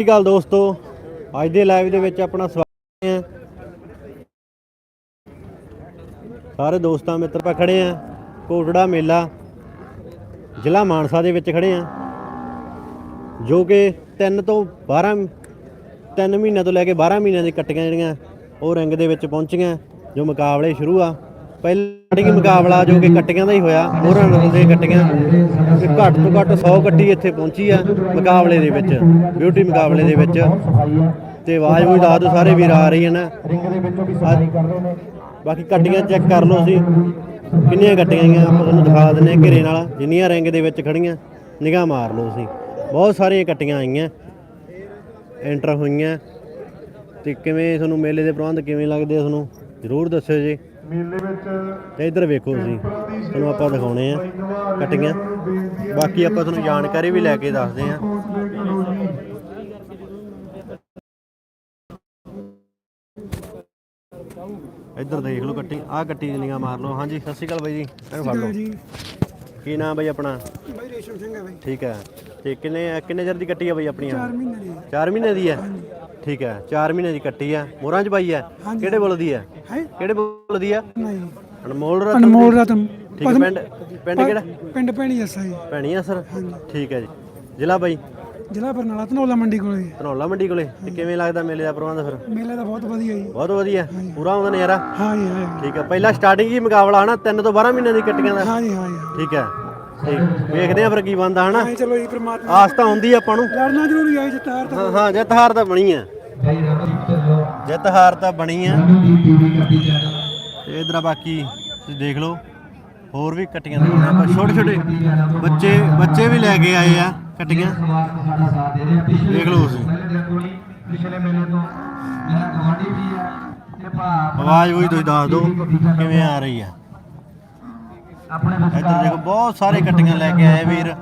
ਸਤਿ ਸ਼੍ਰੀ ਅਕਾਲ ਦੋਸਤੋ। ਅੱਜ ਦੇ ਲਾਈਵ ਦੇ ਵਿੱਚ ਆਪਣਾ ਸਵਾਗਤ ਹੈ। ਸਾਰੇ ਦੋਸਤਾਂ, ਮਿੱਤਰ ਪਾ ਖੜੇ ਆ ਕੋਟੜਾ ਮੇਲਾ, ਜ਼ਿਲ੍ਹਾ ਮਾਨਸਾ ਦੇ ਵਿੱਚ ਖੜੇ ਆ ਜੋ ਕਿ 3 ਤੋਂ 12 3 ਮਹੀਨਿਆਂ ਤੋਂ ਲੈ ਕੇ 12 ਮਹੀਨਿਆਂ ਦੀ ਕੱਟੀਆਂ ਜਿਹੜੀਆਂ ਉਹ ਰਿੰਗ ਦੇ ਵਿੱਚ ਪਹੁੰਚੀਆਂ, ਜੋ ਮੁਕਾਬਲੇ ਸ਼ੁਰੂ ਆ। ਪਹਿਲਾਂ ਹੀ ਮੁਕਾਬਲਾ ਜੋ ਕਿ ਕੱਟੀਆਂ ਦਾ ਹੀ ਹੋਇਆ, ਹੋਰਾਂ ਨਸਲ ਦੇ ਕੱਟੀਆਂ। ਤੇ ਘੱਟ ਤੋਂ ਘੱਟ 100 ਕੱਟੀ ਇੱਥੇ ਪਹੁੰਚੀ ਆ ਮੁਕਾਬਲੇ ਦੇ ਵਿੱਚ ਬਿਊਟੀ ਮੁਕਾਬਲੇ ਦੇ ਵਿੱਚ। ਤੇ ਆਵਾਜ਼ ਵੀ ਦੱਸ ਦਿਓ, ਸਾਰੇ ਵੀਰ ਆ ਰਹੀ ਹੈ ਨਾ ਰਿੰਗ ਦੇ ਵਿੱਚੋਂ ਵੀ ਸਫ਼ਾਈ ਕਰ ਰਹੇ ਨੇ ਬਾਕੀ ਕੱਟੀਆਂ ਚੈੱਕ ਕਰ ਲਓ ਸੀ ਕਿੰਨੀਆਂ ਕੱਟੀਆਂ ਆਈਆਂ ਆਪਾਂ ਤੁਹਾਨੂੰ ਦਿਖਾ ਦਿੰਨੇ ਆ ਘੇਰੇ ਨਾਲ। ਜਿੰਨੀਆਂ ਰਿੰਗ ਦੇ ਵਿੱਚ ਖੜੀਆਂ ਨਿਗਾਹ ਮਾਰ ਲਓ ਸੀ ਬਹੁਤ ਸਾਰੀਆਂ ਕੱਟੀਆਂ ਆਈਆਂ, ਐਂਟਰ ਹੋਈਆਂ। ਤੇ ਕਿਵੇਂ ਤੁਹਾਨੂੰ ਮੇਲੇ ਦੇ ਪ੍ਰਬੰਧ ਕਿਵੇਂ ਲੱਗਦੇ ਆ, ਤੁਹਾਨੂੰ ਜ਼ਰੂਰ ਦੱਸਿਓ ਜੀ। ਮੇਲੇ ਵਿੱਚ ਤੇ ਇੱਧਰ ਵੇਖੋ ਤੁਸੀਂ ਤੁਹਾਨੂੰ ਆਪਾਂ ਦਿਖਾਉਣੇ ਆ ਕੱਟੀਆਂ। ਬਾਕੀ ਆਪਾਂ ਤੁਹਾਨੂੰ ਜਾਣਕਾਰੀ ਵੀ ਲੈ ਕੇ ਦੱਸਦੇ ਆ। ਇੱਧਰ ਦੇਖ ਲਓ ਕੱਟੀ ਆਹ ਕੱਟੀ ਨਿਗਾਹ ਮਾਰ ਲਓ। ਹਾਂਜੀ ਸਤਿ ਸ਼੍ਰੀ ਅਕਾਲ ਬਾਈ ਜੀ ਇਹਨੂੰ ਫੜ ਲਓ। ਜੀ। ਕੀ ਨਾਮ ਬਾਈ ਆਪਣਾ? ਬਾਈ ਰੇਸ਼ਮ ਸਿੰਘ ਹੈ ਬਾਈ। ਠੀਕ ਹੈ। ਤੇ ਕਿੰਨੇ ਕਿੰਨੇ ਚਿਰ ਦੀ ਕੱਟੀ ਆ ਬਾਈ ਆਪਣੀ? 4 ਮਹੀਨੇ ਦੀ 4 ਮਹੀਨੇ ਦੀ ਹੈ? ਠੀਕ ਹੈ 4 ਮਹੀਨੇ ਦੀ ਕੱਟੀ ਆ। ਮੋਹਰਾਂ ਚ ਬਾਈ ਹੈ। ਹਾਂਜੀ। ਕਿਹੜੇ ਬੁੱਲ ਦੀ ਹੈ? ਹੈ? ਕਿਹੜੇ ਬੁੱਲ ਦੀ ਆ? ਨਹੀਂ। ਅਨਮੋਲ ਰਤਨ ਅਨਮੋਲ ਰਤਨ। ਠੀਕ ਹੈ ਪਿੰਡ ਪਿੰਡ ਕਿਹੜਾ? ਪਿੰਡ ਪੈਣੀ ਜੱਸਾ ਜੀ। ਭੈਣੀ ਆ ਸਰ? ਠੀਕ ਹੈ ਜੀ। ਜ਼ਿਲ੍ਹਾ ਬਾਈ? ਜ਼ਿਲ੍ਹਾ ਬਰਨਾਲਾ ਧਨੌਲਾ ਮੰਡੀ ਕੋਲੇ। ਧਨੌਲਾ ਮੰਡੀ ਕੋਲੇ। ਤੇ ਕਿਵੇਂ ਲੱਗਦਾ ਮੇਲੇ ਦਾ ਪ੍ਰਬੰਧ ਫਿਰ? ਮੇਲਾ ਤਾਂ ਬਹੁਤ ਵਧੀਆ ਜੀ। ਬਹੁਤ ਵਧੀਆ। ਪੂਰਾ ਆਉਂਦਾ ਨਜ਼ਾਰਾ? ਹਾਂ ਜੀ ਹਾਂ ਜੀ। ਠੀਕ ਹੈ। ਪਹਿਲਾ ਸਟਾਰਟਿੰਗ ਹੀ ਮੁਕਾਬਲਾ ਹਨਾ 3 ਤੋਂ 12 ਮਹੀਨਿਆਂ ਦੀ ਕੱਟੀਆਂ ਦਾ। ਹਾਂ ਜੀ ਹਾਂ ਜੀ ਠੀਕ ਹੈ। ਵੇਖਦੇ ਆ ਫਿਰ ਕੀ ਬਣਦਾ ਹਨਾ। ਚਲੋ ਜੀ ਪ੍ਰਮਾਤਮਾ ਆਸ ਤਾਂ ਹੁੰਦੀ ਆ ਆਪਾਂ ਨੂੰ। ਲੜਨਾ ਜ਼ਰੂਰੀ ਹੈ ਜਿੱਤਾਰ ਤਾਂ ਹਾਂ ਹਾਂ ਜਿੱਤ ਹਾਰ ਤਾਂ ਬਣੀ ਆ। ਜਿੱਤ ਹਾਰ ਤਾਂ ਬਣੀ ਆ। ਇਧਰ ਬਾਕੀ ਤੁਸੀਂ ਦੇਖ ਲਓ ਹੋਰ ਵੀ ਕੱਟੀਆਂ ਦੇ ਆਪਾਂ ਛੋਟੇ ਛੋਟੇ ਬੱਚੇ ਬੱਚੇ ਵੀ ਲੈ ਕੇ ਆਏ ਆ ਕੱਟੀਆਂ। ਦੇਖ ਲਓ ਤੁਸੀਂ। ਪਿਛਲੇ ਮੇਲੇ ਤੋਂ ਮੇਰਾ ਗਵਾਂਢੀ ਵੀ ਹੈ ਤੇ ਭਾ ਆਵਾਜ਼ ਵੀ ਤੁਸੀਂ ਦੱਸ ਦਿਓ ਕਿਵੇਂ ਆ ਰਹੀ ਆ। ਇੱਧਰ ਦੇਖੋ ਬਹੁਤ ਸਾਰੇ ਕੱਟੀਆਂ ਲੈ ਕੇ ਆਏ ਵੀਰ।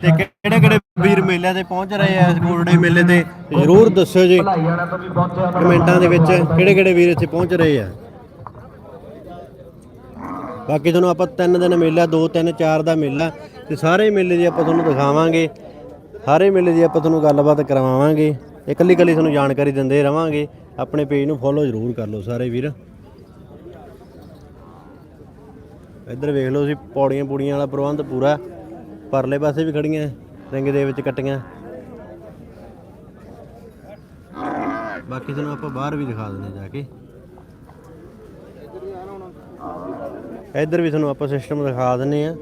ਤੇ ਕਿਹੜੇ ਕਿਹੜੇ ਵੀਰ ਮੇਲਿਆਂ ਤੇ ਪਹੁੰਚ ਰਹੇ ਆ ਇਸ ਗੋਲਡੇ ਮੇਲੇ ਤੇ? ਜ਼ਰੂਰ ਦੱਸਿਓ ਜੀ। ਕਮੈਂਟਾਂ ਦੇ ਵਿੱਚ ਕਿਹੜੇ ਕਿਹੜੇ ਵੀਰ ਇੱਥੇ ਪਹੁੰਚ ਰਹੇ ਆ? ਬਾਕੀ ਤੁਹਾਨੂੰ ਆਪਾਂ ਤਿੰਨ ਦਿਨ ਮੇਲਾ ਦੋ ਤਿੰਨ ਚਾਰ ਦਾ ਮੇਲਾ ਤੇ ਸਾਰੇ ਮੇਲੇ ਦੀ ਆਪਾਂ ਤੁਹਾਨੂੰ ਦਿਖਾਵਾਂਗੇ। ਸਾਰੇ ਮੇਲੇ ਦੀ ਆਪਾਂ ਤੁਹਾਨੂੰ ਗੱਲਬਾਤ ਕਰਵਾਵਾਂਗੇ। ਇਕੱਲੀ ਇਕੱਲੀ ਤੁਹਾਨੂੰ ਜਾਣਕਾਰੀ ਦਿੰਦੇ ਰਵਾਂਗੇ। ਆਪਣੇ ਪੇਜ ਨੂੰ ਫੋਲੋ ਜ਼ਰੂਰ ਕਰ ਲਓ ਸਾਰੇ ਵੀਰ। ਇੱਧਰ ਵੇਖ ਲਓ ਤੁਸੀਂ, ਪੌੜੀਆਂ ਪੂੜੀਆਂ ਵਾਲਾ ਪ੍ਰਬੰਧ ਪੂਰਾ। ਪਰਲੇ ਪਾਸੇ ਵੀ ਖੜੀਆਂ, ਰਿੰਗ ਦੇ ਵਿੱਚ ਕੱਟੀਆਂ। ਬਾਕੀ ਤੁਹਾਨੂੰ ਆਪਾਂ ਬਾਹਰ ਵੀ ਦਿਖਾ ਦਿੰਦੇ ਜਾ ਕੇ। ਇੱਧਰ ਵੀ ਤੁਹਾਨੂੰ ਆਪਾਂ ਸਿਸਟਮ ਦਿਖਾ ਦਿੰਨੇ ਆ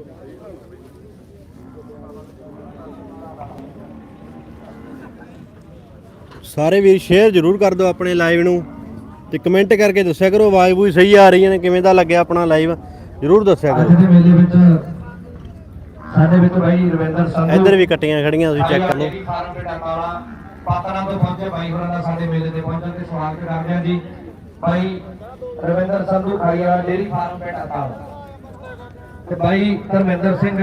ਸਾਰੇ ਵੀਰ ਸ਼ੇਅਰ ਜ਼ਰੂਰ ਕਰ ਦਿਓ ਆਪਣੇ ਲਾਈਵ ਨੂੰ। ਤੇ ਕਮੈਂਟ ਕਰਕੇ ਦੱਸਿਆ ਕਰੋ ਆਵਾਜ਼ ਵੀ ਸਹੀ ਆ ਰਹੀ ਹੈ ਕਿਵੇਂ ਦਾ ਲੱਗਿਆ ਆਪਣਾ ਲਾਈਵ ਜ਼ਰੂਰ ਦੱਸਿਆ ਅੱਜ ਕਰੋ ਦੇ ਮੇਲੇ ਵਿੱਚ ਸਾਡੇ ਵਿੱਚ ਭਾਈ ਰਵਿੰਦਰ ਸੰਧੂ ਇੱਧਰ ਵੀ ਕੱਟੀਆਂ ਖੜੀਆਂ ਤੁਸੀਂ ਚੈੱਕ ਕਰ ਲਓ। ਡੇਅਰੀ ਫਾਰਮ ਤੇ ਟਕਾਲਾ ਪਾਤਰਾਂ ਤੋਂ ਪਹੁੰਚੇ ਭਾਈ ਹੋਰਾਂ ਦਾ ਸਾਡੇ ਮੇਲੇ ਤੇ ਪਹੁੰਚਣ ਤੇ ਸਵਾਗਤ ਕਰਦੇ ਹਾਂ ਜੀ। ਭਾਈ ਰਵਿੰਦਰ ਸੰਧੂ ਖਾਈਆ ਡੇਅਰੀ ਫਾਰਮ ਤੇ ਟਕਾਲਾ ਤੇ ਭਾਈ ਧਰਮਿੰਦਰ ਸਿੰਘ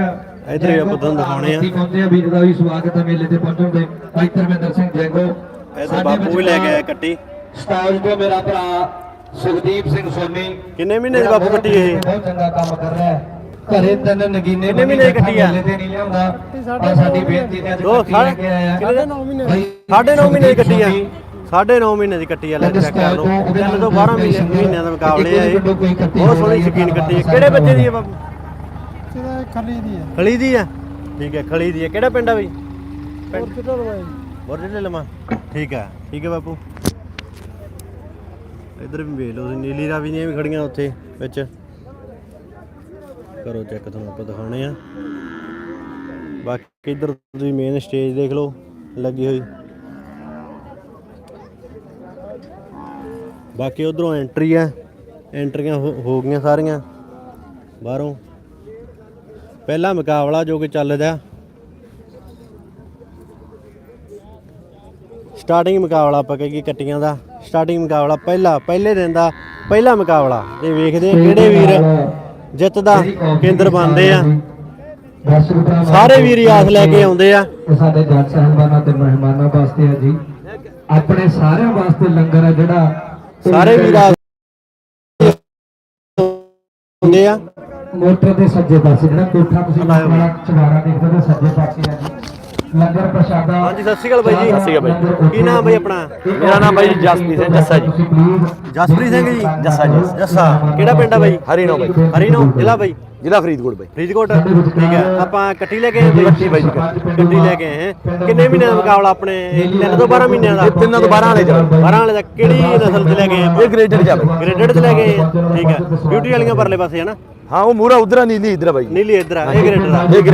ਇੱਧਰ ਵੀ ਆਪਾਂ ਤੁਹਾਨੂੰ ਦਿਖਾਉਣੇ ਆ। ਅਸੀਂ ਪਹੁੰਚੇ ਆ ਵੀਰ ਦਾ ਵੀ ਸਵਾਗਤ ਹੈ ਮੇਲੇ ਤੇ ਪਹੁੰਚਣ ਦੇ ਭਾਈ ਧਰਮਿੰਦਰ ਸਿੰਘ ਜੈਗੋ। ਇੱਧਰ ਬਾਪੂ ਵੀ ਲੈ ਕੇ ਆਇਆ ਕੱਟੀ। ਸਟਾਜ ਤੋਂ ਮੇਰਾ ਭਰਾ ਸੁਖਦੀਪ ਸਿੰਘ ਸੋਨੀ। ਕਿੰਨੇ ਮਹੀਨੇ ਦੀ ਬਾਪੂ ਕੱਟੀ ਇਹ? ਬਹੁਤ ਚੰਗਾ ਕੰਮ ਕਰ ਰਿਹਾ ਹੈ। ਘਰੇ ਤਿੰਨ ਨਗੀਨੇ ਕਿੰਨੇ ਮਹੀਨੇ ਦੀ ਕੱਟੀ ਆ? ਤੇ ਨਹੀਂ ਲਿਆਉਂਦਾ। ਪਰ ਸਾਡੀ ਬੇਨਤੀ ਤੇ ਅੱਜ ਕੱਟੀ ਲੈ ਕੇ ਆਇਆ ਕਿੰਨੇ ਮਹੀਨੇ। ਭਾਈ ਸਾਢੇ 9 ਮਹੀਨੇ ਦੀ ਕੱਟੀ ਆ। ਸਾਢੇ 9 ਮਹੀਨੇ ਦੀ ਕੱਟੀ ਆ ਲੈ ਚੈੱਕ ਕਰ ਲਓ। ਤਿੰਨ ਤੋਂ 12 ਮਹੀਨੇ ਮਹੀਨਿਆਂ ਦਾ ਮੁਕਾਬਲੇ ਆ ਇਹ। ਬਹੁਤ ਸੋਹਣੀ ਸ਼ਕੀਨ ਕੱਟੀ ਹੈ ਕਿਹੜੇ ਬੱਚੇ ਦੀ ਹੈ ਬਾਪੂ? ਇਹਦਾ ਖਲੀ ਦੀ ਹੈ ਖਲੀ ਦੀ ਆ? ਠੀਕ ਹੈ ਖਲੀ ਦੀ ਹੈ ਕਿਹੜਾ ਪਿੰਡ ਆ ਬਈ? ਹੋਰ ਕਿੱਧਰ ਬਾਈ? ਬੋਰਡੇ ਲਮਾ ਠੀਕ ਹੈ ਠੀਕ ਹੈ ਬਾਪੂ। ਇੱਧਰ ਵੀ ਵੇਖ ਲਓ ਤੁਸੀਂ, ਨੀਲੀ ਰਾਵੀ ਵੀ ਖੜੀਆਂ ਉੱਥੇ ਵਿੱਚ। ਕਰੋ ਚੈੱਕ ਤੁਹਾਨੂੰ ਆਪਾਂ ਦਿਖਾਉਣੇ ਆ। ਬਾਕੀ ਇੱਧਰ ਤੁਸੀਂ ਮੇਨ ਸਟੇਜ ਦੇਖ ਲਓ, ਲੱਗੀ ਹੋਈ। ਬਾਕੀ ਉਧਰੋਂ ਐਂਟਰੀ ਆ ਐਂਟਰੀਆਂ ਹੋ ਗਈਆਂ ਸਾਰੀਆਂ, ਬਾਹਰੋਂ। ਪਹਿਲਾ ਮੁਕਾਬਲਾ ਜੋ ਕਿ ਚੱਲ ਰਿਹਾ ਸਟਾਰਟਿੰਗ ਮੁਕਾਬਲਾ ਆਪਾਂ ਕਹੀਏ ਕੱਟੀਆਂ ਦਾ। ਸਟਾਰਟਿੰਗ ਮੁਕਾਬਲਾ ਪਹਿਲਾ ਪਹਿਲੇ ਦਿਨ ਦਾ ਪਹਿਲਾ ਮੁਕਾਬਲਾ। ਤੇ ਵੇਖਦੇ ਆ ਕਿਹੜੇ ਵੀਰ ਜਿੱਤ ਦਾ ਕੇਂਦਰ ਬਣਦੇ ਆ। ਸਾਰੇ ਵੀਰ ਆਸ ਲੈ ਕੇ ਆਉਂਦੇ ਆ। ਸਾਡੇ ਜੱਜ ਸਾਹਿਬਾਨਾਂ ਤੇ ਮਹਿਮਾਨਾਂ ਵਾਸਤੇ ਹੈ ਜੀ। ਆਪਣੇ ਸਾਰਿਆਂ ਵਾਸਤੇ ਲੰਗਰ ਹੈ ਜਿਹੜਾ ਸਾਰੇ ਵੀਰ ਆਉਂਦੇ ਆ। ਮੋਟਰ ਦੇ ਸੱਜੇ ਪਾਸੇ ਜਿਹੜਾ ਕੋਠਾ ਤੁਸੀਂ ਵਾਲਾ ਚਵਾਰਾ ਦੇਖਦੇ ਹੋ ਸੱਜੇ ਪਾਸੇ ਹੈ ਜੀ। ਲੰਗਰ ਪ੍ਰਸ਼ਾਦਾ ਹਾਂਜੀ ਸਤਿ ਸ਼੍ਰੀ ਅਕਾਲ ਬਾਈ ਜੀ। ਸਤਿ ਸ਼੍ਰੀ ਅਕਾਲ ਬਾਈ। ਕੀ ਨਾਮ ਬਾਈ ਆਪਣਾ? ਮੇਰਾ ਨਾਮ ਬਾਈ ਜਸਪ੍ਰੀਤ ਸਿੰਘ ਜੱਸਾ ਜੀ। ਜਸਪ੍ਰੀਤ ਸਿੰਘ ਜੀ ਜੱਸਾ ਜੀ। ਜੱਸਾ ਕਿਹੜਾ ਪਿੰਡ ਆ ਬਾਈ? ਹਰੀਨੋ ਬਾਈ। ਹਰੀਨੋ ਜ਼ਿਲ੍ਹਾ ਬਾਈ? ਜ਼ਿਲ੍ਹਾ ਫਰੀਦਕੋਟ ਬਾਈ। ਫਰੀਦਕੋਟ? ਠੀਕ ਹੈ। ਆਪਾਂ ਕੱਟੀ ਲੈ ਕੇ ਆਏ ਬਾਈ? ਕੱਟੀ ਬਾਈ ਜੀ, ਕੱਟੀ ਲੈ ਕੇ ਆਏ ਹੈਂ। ਕਿੰਨੇ ਮਹੀਨਿਆਂ ਦਾ ਮੁਕਾਬਲਾ ਆਪਣੇ? ਤਿੰਨ ਤੋਂ 12 ਮਹੀਨਿਆਂ ਦਾ? ਇਹ ਤਿੰਨਾਂ ਤੋਂ 12 ਵਾਲੇ ਚੱਲ 12 ਵਾਲੇ ਦਾ ਕਿਹੜੀ ਨਸਲ ਚ ਲੈ ਕੇ ਆਏ ਇਹ ਗ੍ਰੇਡਡ ਜਾ ਬਾਈ। ਗ੍ਰੇਡਡ ਚ ਲੈ ਕੇ? ਠੀਕ ਹੈ। ਬਿਊਟੀ ਵਾਲੀਆਂ ਪਰਲੇ ਪਾਸੇ ਹੈ ਨਾ? ਹਾਂ ਉਹ ਮੂਰਾ ਉਧਰ ਆ ਨੀਲੀ ਇਧਰ ਆ ਬਾਈ। ਨੀਲੀ ਇੱਧਰ ਆ ਇਹ ਗ੍ਰੇਡਡ ਆ। ਇਹ ਠੀਕ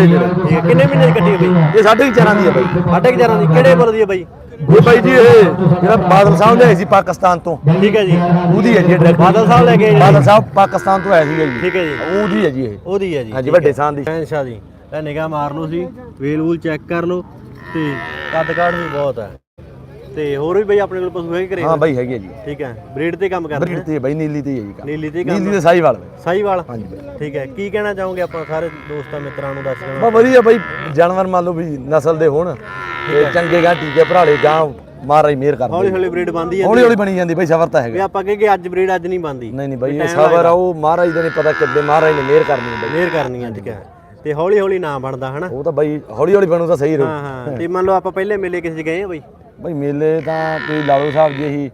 ਹੈ ਕਿੰਨੇ ਮਹੀਨੇ ਦੀ ਕੱਟੀ ਹੈ ਬਾਈ? ਇਹ ਸਾਢੇ ਕੁ ਚਾਰਾਂ ਦੀ ਆ ਬਾਈ। ਸਾਢੇ 11 ਦੀ। ਕਿਹੜੇ ਬੋਲ ਦੀ ਹੈ ਬਾਈ? ਇਹ ਬਾਈ ਜੀ ਇਹ ਜਿਹੜਾ ਬਾਦਲ ਸਾਹਿਬ ਲਿਆਏ ਸੀ ਪਾਕਿਸਤਾਨ ਤੋਂ। ਠੀਕ ਹੈ ਜੀ। ਉਹਦੀ ਹੈ ਜੀ ਡਾਇਰੈਕਟ ਬਾਦਲ ਸਾਹਿਬ ਲੈ ਕੇ ਆਏ ਜੀ। ਬਾਦਲ ਸਾਹਿਬ ਪਾਕਿਸਤਾਨ ਤੋਂ ਆਇਆ ਸੀਗਾ ਜੀ। ਠੀਕ ਹੈ ਜੀ। ਉਹਦੀ ਹੈ ਜੀ ਇਹ। ਉਹਦੀ ਹੈ ਜੀ। ਹਾਂਜੀ ਵੱਡੇ ਹੈ। ਸਾਨ ਦੀ ਸ਼ਹਿਨਸ਼ਾਹ ਦੀ ਇਹ ਨਿਗਾਹ ਮਾਰ ਲਓ ਸੀ ਵੇਲ ਵੂਲ ਚੈੱਕ ਕਰ ਲਓ ਤੇ ਕੱਦ ਕਾਠ ਵੀ ਬਹੁਤ ਹੈ ਤੇ ਹੋਰ ਵੀ ਬਈ ਆਪਣੇ ਕੋਲ ਪਸ਼ੂ ਹੈਗੇ ਘਰੇ? ਹਾਂ ਬਾਈ ਹੈਗੀ ਜੀ। ਠੀਕ ਹੈ। ਬਰੀਡ ਤੇ ਕੰਮ ਕਰਦੇ ਬਰੀਡ ਤੇ ਬਾਈ ਨੀਲੀ ਤੇ ਹੀ ਹੈ ਜੀ ਕੰਮ। ਨੀਲੀ ਤੇ ਕੰਮ ਨੀਲੀ ਤੇ ਸਾਈਵਾਲ ਬਾਈ ਸਾਈਵਾਲ ਹਾਂਜੀ ਬਾਈ। ਠੀਕ ਹੈ। ਕੀ ਕਹਿਣਾ ਚਾਹੋਗੇ ਆਪਾਂ ਸਾਰੇ ਦੋਸਤਾਂ ਮਿੱਤਰਾਂ ਨੂੰ ਦੱਸ ਦੇਣਾ? ਬਾ ਵਧੀਆ ਬਾਈ ਜਾਨਵਰ ਮੰਨ ਲਓ ਵੀ ਨਸਲ ਦੇ ਹੋਣ ਤੇ ਚੰਗੇ ਗਾਂ ਟੀਕੇ ਭਰਾਲੇ ਗਾਂ ਮਹਾਰਾਜ ਮਿਹਰ ਹੌਲੀ ਕਰਦੇ ਹੌਲੀ ਬਰੀਡ ਬੰਦੀ ਹੈ ਹੌਲੀ ਹੌਲੀ ਬਣੀ ਜਾਂਦੀ ਬਾਈ ਸਬਰ ਤਾਂ ਵੀ ਹੈਗਾ ਆਪਾਂ ਕਹੇ ਅੱਜ ਬਰੀਡ ਅੱਜ ਨਹੀਂ ਬੰਦੀ ਨਹੀਂ ਨਹੀਂ ਬਾਈ ਇਹ ਸਬਰ ਆ ਉਹ ਮਹਾਰਾਜ ਦਾ ਨਹੀਂ ਪਤਾ ਕਿੱਦੇ ਮਹਾਰਾਜ ਨੇ ਮਿਹਰ ਕਰਨੀ ਹੈ ਬਾਈ। ਮੇਰ ਕਰਨੀ ਆ ਠੀਕ ਹੈ। ਤੇ ਹੌਲੀ ਹੌਲੀ ਨਾ ਬਣਦਾ ਹਨਾ? ਉਹ ਤਾਂ ਬਾਈ ਹੌਲੀ ਹੌਲੀ ਬਣੂ ਤਾਂ ਸਹੀ ਰਹੂ ਹਾਂ ਹਾਂ। ਤੇ ਮੰਨ ਲਓ ਆਪਾਂ ਪਹਿਲੇ ਮੇਲੇ ਕਿਸੇ 'ਚ ਗਏ ਆ ਬਈ? ਬਾਈ ਮੇਲੇ ਤਾਂ ਤੁਸੀਂ ਲਾਲੋ ਸਾਹਿਬ ਜੀ ਇਹੀ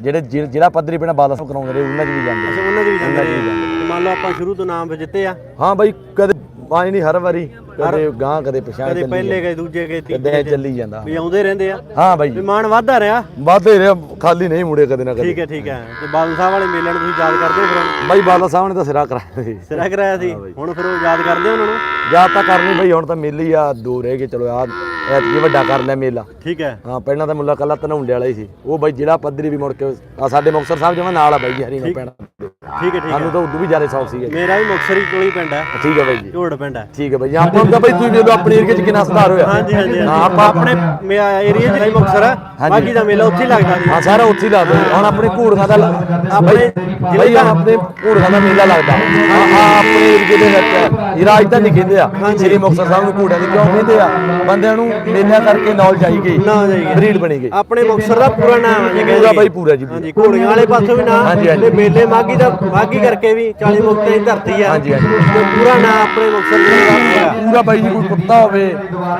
ਜਿਹੜੇ ਜ਼ਿ- ਜ਼ਿਲ੍ਹਾ ਪੱਧਰੀ ਪਿੰਡ ਬਾਦਲ ਸਾਹਿਬ ਕਰਾਉਂਦੇ ਰਹੇ ਉਹਨਾਂ 'ਚ ਵੀ ਜਾਂਦੇ ਅੱਛਾ ਉਹਨਾਂ ਦੇ ਵੀ ਜਾਂਦੇ ਰਹੇ। ਮੰਨ ਲਓ ਆਪਾਂ ਸ਼ੁਰੂ ਤੋਂ ਨਾਮ ਜਿੱਤੇ ਆ। ਹਾਂ ਬਾਈ ਕਦੇ ਆਈ ਨਹੀਂ ਹਰ ਵਾਰੀ ਕਦੇ ਗਾਂ ਕਦੇ ਪਛਾਣ ਕਦੇ ਪਹਿਲੇ ਕਦੇ ਦੂਜੇ ਕਦੇ ਕਦੇ ਤੀਜੇ ਚੱਲੀ ਜਾਂਦਾ। ਵੀ ਆਉਂਦੇ ਰਹਿੰਦੇ ਆ। ਹਾਂ ਬਾਈ। ਵੀ ਮਾਣ ਵੱਧਦਾ ਰਿਹਾ। ਵਾਧੇ ਰਿਹਾ ਖਾਲੀ ਨਹੀਂ ਮੁੜੇ ਕਦੇ ਨਾ ਕਦੇ। ਠੀਕ ਹੈ ਠੀਕ ਹੈ। ਤੇ ਬਾਦਲ ਸਾਹਿਬ ਵਾਲੇ ਮੇਲਿਆਂ ਨੂੰ ਤੁਸੀਂ ਯਾਦ ਕਰਦੇ ਹੋ ਫਿਰ? ਬਾਈ ਬਾਦਲ ਸਾਹਿਬ ਨੇ ਤਾਂ ਸਿਰਾ ਕਰਾਇਆ ਸੀ। ਸਿਰਾ ਕਰਾਇਆ ਸੀ। ਹੁਣ ਫਿਰ ਉਹ ਯਾਦ ਕਰਦੇ ਉਹਨਾਂ ਨੂੰ? ਯਾਦ ਤਾਂ ਕਰਨੀ ਬਈ ਹੁਣ ਤਾਂ ਮੇਲੀ ਆ ਦੋ ਰਹਿ ਗਏ ਚਲੋ ਆ ਐਤਕੀ ਵੱਡਾ ਕਰ ਲਿਆ ਮੇਲਾ। ਠੀਕ ਹੈ। ਹਾਂ ਪਹਿਲਾਂ ਤਾਂ ਮੁੱਲਾ ਕੱਲਾ ਧਨੌਂਡੇ ਵਾਲਾ ਹੀ ਸੀ। ਉਹ ਬਾਈ ਜ਼ਿਲ੍ਹਾ ਪੱਧਰੀ ਵੀ ਮੁੜ ਕੇ ਆ ਸਾਡੇ ਮੁਕਤਸਰ ਸਾਹਿਬ ਜਿਵੇਂ ਨਾਲ ਆ ਬਾਈ ਹਰੀ ਨੂੰ ਪੈਣਾ ਠੀਕ ਹੈ ਠੀਕ ਸਾਨੂੰ ਹੈ ਤਾਂ ਉਦੋਂ ਵੀ ਜ਼ਿਆਦਾ ਸੌਖ ਸੀਗਾ। ਮੇਰਾ ਵੀ ਮੁਕਸਰੀ ਕੋਲ ਹੀ ਪਿੰਡ ਹੈ। ਠੀਕ ਹੈ ਬਾਈ ਜੀ। ਝੋੜ ਪਿੰਡ ਹੈ। ਠੀਕ ਹੈ ਬਾਈ ਆਪਾਂ ਨੂੰ ਤਾਂ ਬਾਈ ਤੁਸੀਂ ਵੇਖ ਆਪਣੇ ਏਰੀਏ 'ਚ ਕਿੰਨਾ ਸੁਧਾਰ ਹੋਇਆ। ਹਾਂਜੀ ਹਾਂਜੀ ਹਾਂ ਆਪਾਂ ਆਪਣੇ ਏਰੀਆ 'ਚ ਨਹੀਂ ਮੁਕਸਰ ਹੈ। ਬਾਕੀ ਦਾ ਮੇਲਾ ਉੱਥੇ ਹੀ ਲੱਗਦਾ ਸੀ ਹਾਂ ਸਾਰਾ ਉੱਥੇ ਹੀ ਲੱਗਦਾ। ਹੁਣ ਆਪਣੇ ਘੂੜੀਆਂ ਦਾ ਆਪਣੇ ਬਾਈ ਆਪਣੇ ਘੂੜੀਆਂ ਦਾ ਮੇਲਾ ਲੱਗਦਾ। ਆ ਆਪਣੇ ਏਰੀਏ ਦੇ ਵਿੱਚ ਇਹ ਰਾਜਧਾਨੀ ਕਹਿੰਦੇ ਆ। ਸ੍ਰੀ ਮੁਕਤਸਰ ਸਾਹਿਬ ਨੂੰ ਘੂੜਿਆਂ ਦੀ ਕਿਉਂ ਕਹਿੰਦੇ ਆ? ਬੰਦਿਆਂ ਨੂੰ ਮੇਲਿਆਂ ਕਰਕੇ ਨੌਲੇਜ ਆਈ ਗਈ। ਨਾ ਜਾਈਏ ਬਰੀਡ ਬਣੀ ਗਈ। ਆਪਣੇ ਮੁਕਸਰ ਦਾ ਪੂਰਾ ਨਾਮ ਹੈ ਜੀ। ਪੂਰਾ ਬਾਈ ਪੂਰਾ ਜੀ ਹਾਂਜੀ ਘੋੜੀਆਂ ਵਾਲੇ ਪਾਸੋਂ ਵੀ ਨਾਮ। ਤੇ ਮੇਲੇ ਮਾਗੀ ਦਾ ਮਾਗੀ ਕਰਕੇ ਵੀ 40 ਮੁਕਤਾਂ ਦੀ ਧਰਤੀ ਆ। ਹਾਂਜੀ, ਹਾਂਜੀ। ਤੇ ਪੂਰਾ ਨਾਮ ਆਪਣੇ ਮੁਕਸਰ ਦਾ ਪੂਰਾ। ਬਾਈ ਜੀ ਕੋਈ ਕੁੱਤਾ ਹੋਵੇ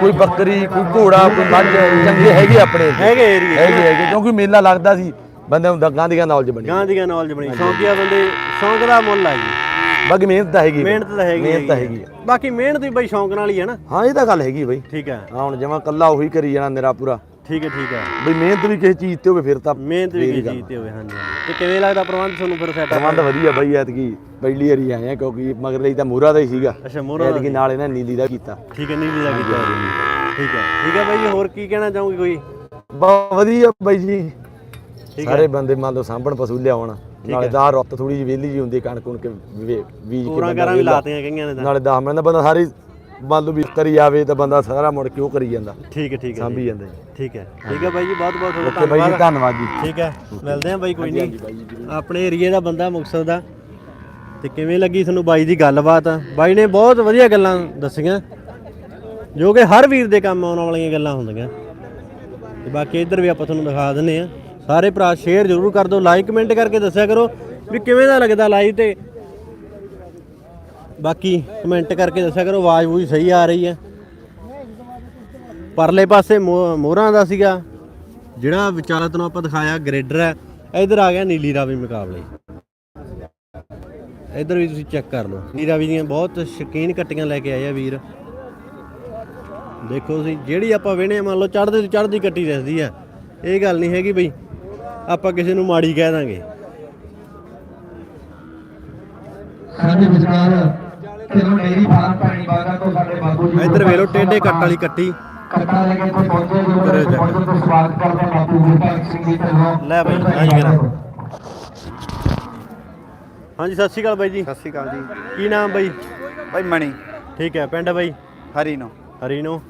ਕੋਈ ਬੱਕਰੀ ਕੋਈ ਘੋੜਾ ਕੋਈ ਮੱਝ ਚੰਗੇ ਹੈਗੇ ਆਪਣੇ। ਹੈਗੇ ਏਰੀਆ ਹੈਗੇ ਹੈਗੇ। ਕਿਉਂਕਿ ਮੇਲਾ ਲੱਗਦਾ ਸੀ ਬੰਦੇ ਨੂੰ ਗਾਂ ਦੀਆਂ ਨੌਲੇਜ ਬਣੀ। ਗਾਂ ਦੀਆਂ ਨੌਲੇਜ ਬਣੀ। ਸ਼ੌਂਕੀਆ ਬੰਦੇ ਸ਼ੌਂਕ ਦਾ ਮੁੱਲ ਆ ਜੀ। ਬਾਕੀ ਮਿਹਨਤ ਤਾਂ ਹੈਗੀ ਮਿਹਨਤ ਤਾਂ ਹੈਗੀ ਮਿਹਨਤ ਤਾਂ ਹੈਗੀ ਆ। ਬਾਕੀ ਮਿਹਨਤ ਵੀ ਬਈ ਸ਼ੌਂਕ ਨਾਲ ਹੀ ਹੈ ਨਾ। ਹਾਂ ਇਹ ਤਾਂ ਗੱਲ ਹੈਗੀ ਬਾਈ। ਠੀਕ ਹੈ ਹਾਂ ਹੁਣ ਜਿਵੇਂ ਕੱਲਾ ਉਹੀ ਕਰੀ ਜਾਣਾ ਮੇਰਾ ਪੂਰਾ। ਠੀਕ ਹੈ ਠੀਕ ਹੈ ਬਈ ਮਿਹਨਤ ਵੀ ਕਿਸੇ ਚੀਜ਼ ਤੇ ਹੋਵੇ ਫਿਰ ਤਾਂ ਮਿਹਨਤ ਵੀ ਕੀ ਚੀਜ਼ ਤੇ ਹੋਵੇ ਹਾਂਜੀ ਹਾਂਜੀ। ਤੇ ਕਿਵੇਂ ਲੱਗਦਾ ਪ੍ਰਬੰਧ ਤੁਹਾਨੂੰ ਫਿਰ ਸੈਟ ਪ੍ਰਬੰਧ ਵਧੀਆ ਬਾਈ ਐਤਕੀ ਪਹਿਲੀ ਵਾਰੀ ਆਏ ਆ ਕਿਉਂਕਿ ਮਗਰ ਲਈ ਤਾਂ ਮੂਰਾ ਦਾ ਹੀ ਸੀਗਾ। ਅੱਛਾ ਮੋਹਰਾ ਦਾ ਐਤਕੀ ਨਾਲ ਇਹਨਾਂ ਨੀਲੀ ਦਾ ਕੀਤਾ। ਠੀਕ ਹੈ ਨੀਲੀ ਦਾ ਕੀਤਾ। ਠੀਕ ਹੈ ਠੀਕ ਹੈ ਬਾਈ ਹੋਰ ਕੀ ਕਹਿਣਾ ਚਾਹੋਗੇ ਕੋਈ? ਬਹੁਤ ਵਧੀਆ ਬਾਈ ਜੀ। ਸਾਰੇ ਬੰਦੇ ਮੰਨ ਲਓ ਸਾਂਭਣ ਪਸ਼ੂ ਲਿਆਉਣ ਨਾਲੇ ਦਾ ਰੁੱਤ ਥੋੜੀ ਜਿਹੀ ਵਿਹਲੀ ਜੀ ਹੁੰਦੀ ਕਣਕ ਕੁਣਕ ਬੀਜ ਕੇ ਪੂਰਾ ਕਰਾਂ ਵੀ ਵਿਹਲਾ। ਲਾਤੀਆਂ ਕਈਆਂ ਨੇ ਤਾਂ। ਨਾਲੇ 10 ਮਿੰਟ ਦਾ ਬੰਦਾ ਸਾਰੀ ਮੰਨ ਲਓ ਵੀ ਕਰੀ ਆਵੇ ਤਾਂ ਬੰਦਾ ਸਾਰਾ ਮੁੜ ਕੇ ਉਹ ਕਰੀ ਜਾਂਦਾ। ਠੀਕ ਹੈ ਠੀਕ ਹੈ। ਸਾਂਭੀ ਜਾਂਦਾ ਠੀਕ ਹੈ। ਠੀਕ ਹੈ ਬਾਈ ਜੀ ਬਹੁਤ ਬਹੁਤ ਤੁਹਾਡਾ ਓਕੇ ਬਾਈ ਜੀ ਧੰਨਵਾਦ। ਧੰਨਵਾਦ ਜੀ। ਠੀਕ ਹੈ ਮਿਲਦੇ ਆਂ ਬਾਈ ਕੋਈ ਨਹੀਂ। ਆਪਣੇ ਏਰੀਏ ਦਾ ਬੰਦਾ ਮੁਕਤਸਰ ਦਾ। ਤੇ ਕਿਵੇਂ ਲੱਗੀ ਤੁਹਾਨੂੰ ਬਾਈ ਦੀ ਗੱਲਬਾਤ? ਬਾਈ ਨੇ ਬਹੁਤ ਵਧੀਆ ਗੱਲਾਂ ਦੱਸੀਆਂ। ਜੋ ਕਿ ਹਰ ਵੀਰ ਦੇ ਕੰਮ ਆਉਣ ਵਾਲੀਆਂ ਗੱਲਾਂ ਹੁੰਦੀਆਂ। ਤੇ ਬਾਕੀ ਇੱਧਰ ਵੀ ਆਪਾਂ ਤੁਹਾਨੂੰ ਦਿਖਾ ਦਿੰਨੇ ਆ ਸਾਰੇ ਭਰਾ ਸ਼ੇਅਰ ਜ਼ਰੂਰ ਕਰ ਦਿਓ ਲਾਈਕ ਕਮੈਂਟ ਕਰਕੇ ਦੱਸਿਆ ਕਰੋ ਵੀ ਕਿਵੇਂ ਦਾ ਲੱਗਦਾ ਲਾਈਵ ਤੇ। ਬਾਕੀ ਕਮੈਂਟ ਕਰਕੇ ਦੱਸਿਆ ਕਰੋ, ਆਵਾਜ਼ ਵੀ ਸਹੀ ਆ ਰਹੀ ਹੈ। ਪਰਲੇ ਪਾਸੇ ਮੋ- ਮੋਹਰਾਂ ਦਾ ਸੀਗਾ। ਜਿਹੜਾ ਵਿਚਾਰਾ ਤੁਹਾਨੂੰ ਆਪਾਂ ਦਿਖਾਇਆ ਗ੍ਰੇਡਰ ਹੈ, ਇਧਰ ਆ ਗਿਆ ਨੀਲੀ ਰਾਵੀ ਮੁਕਾਬਲੇ। ਇਧਰ ਵੀ ਤੁਸੀਂ ਚੈੱਕ ਕਰ ਲਓ। ਨੀਲੀ ਰਾਵੀ ਦੀਆਂ ਬਹੁਤ ਸ਼ਕੀਨ ਕੱਟੀਆਂ ਲੈ ਕੇ ਆਏ ਆ ਵੀਰ। ਦੇਖੋ ਤੁਸੀਂ, ਜਿਹੜੀ ਆਪਾਂ ਵੇਣੇ ਮੰਨ ਲਓ ਚੜ੍ਹਦੇ ਤੋਂ ਚੜ੍ਹਦੀ ਕੱਟੀ ਦਿਸਦੀ ਆ ਇਹ ਗੱਲ ਨਹੀਂ ਹੈਗੀ ਬਈ। ਆਪਾਂ ਕਿਸੇ ਨੂੰ ਮਾੜੀ ਕਹਿ ਦਾਂਗੇ। ਸਾਡੇ ਵਿਚਕਾਰ ਕਿਲੋ ਡੇਰੀ ਫਾਰਮ ਪਾਣੀ ਬਾਗਾ ਤੋਂ ਸਾਡੇ ਬਾਬੂ ਜੀ ਇਧਰ ਵੇਖ ਲਓ ਟੇਢੇ ਕੱਟ ਵਾਲੀ ਕੱਟੀ। ਕੱਟਾ ਲੈ ਕੇ ਇੱਥੇ ਪਹੁੰਚੇ ਜੋ ਕਰੋ check। ਪਹੁੰਚਣ ਤੋਂ ਸਵਾਗਤ ਕਰਦੇ ਹਾਂ ਬਾਪੂ ਗੁਰਪਾਲ ਸਿੰਘ ਜੀ ਢਿੱਲੋਂ ਲੈ ਬਈ, ਆਈ ਕਰਾਂ। ਹਾਂਜੀ ਸਤਿ ਸ਼੍ਰੀ ਅਕਾਲ ਬਾਈ ਜੀ। ਸਤਿ ਸ਼੍ਰੀ ਅਕਾਲ ਜੀ। ਕੀ ਨਾਮ ਬਾਈ? ਭਾਈ ਮਣੀ। ਠੀਕ ਹੈ ਪਿੰਡ ਬਾਈ? ਹਰੀ ਨੂੰ ਹਰੀਨੋ